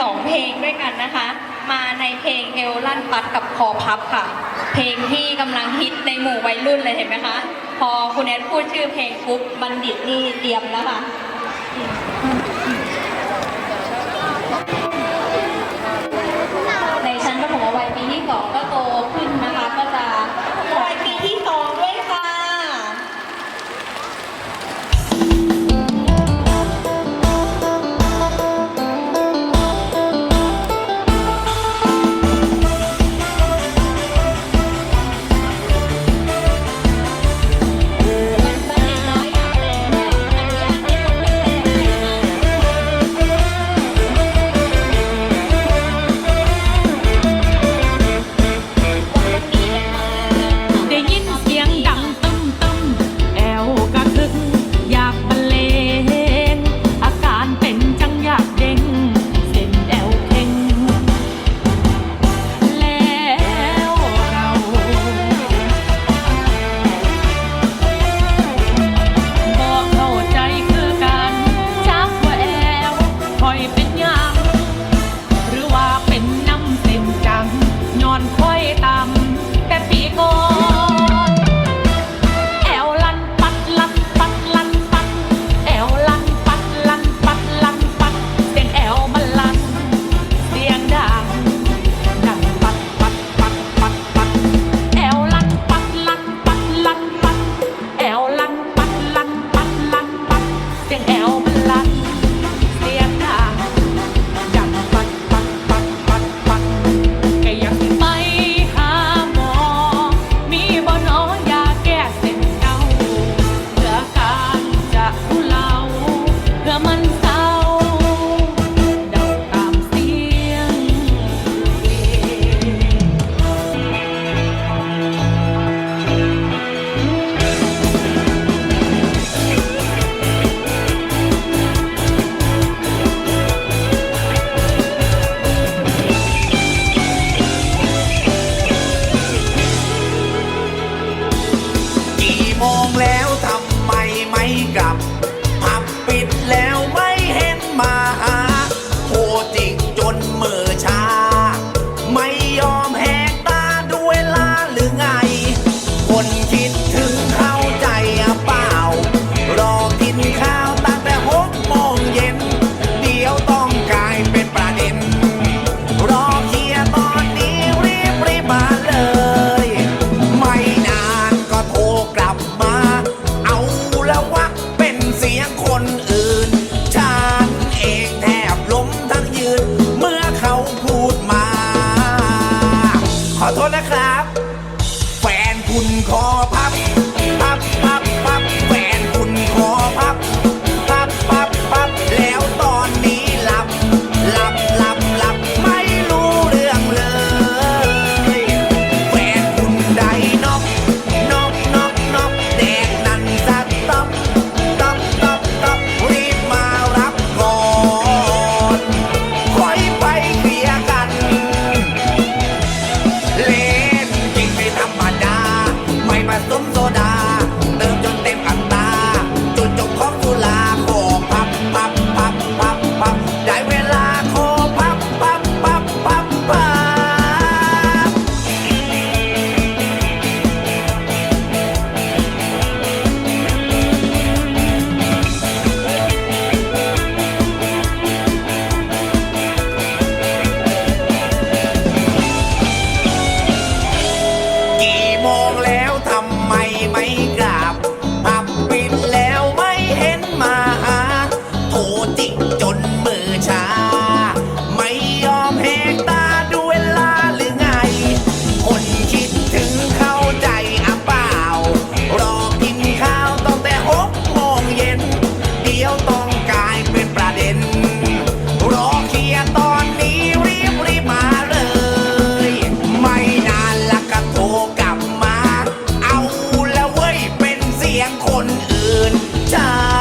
สองเพลงด้วยกันนะคะ มาในเพลงเอลลันปัดกับคอพับค่ะ เพลงที่กำลังฮิตในหมู่วัยรุ่นเลยเห็นไหมคะ พอคุณแอนพูดชื่อเพลงปุ๊บบัณฑิตนี่เตรียมแล้วค่ะ คุณขอ นจ้า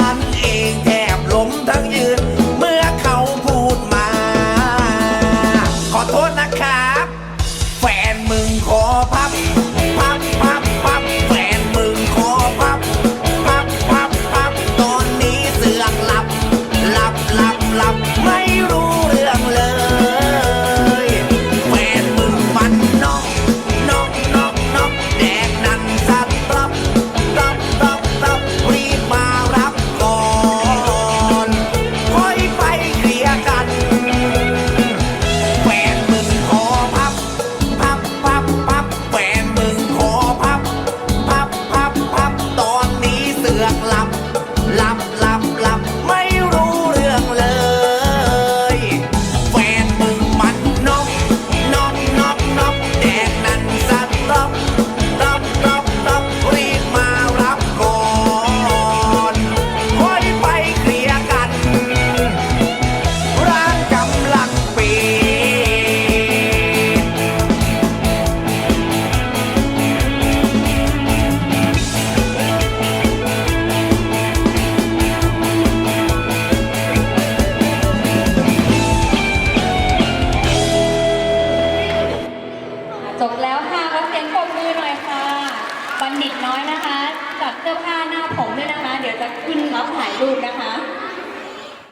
คุณนรับถ่ายรูปนะคะ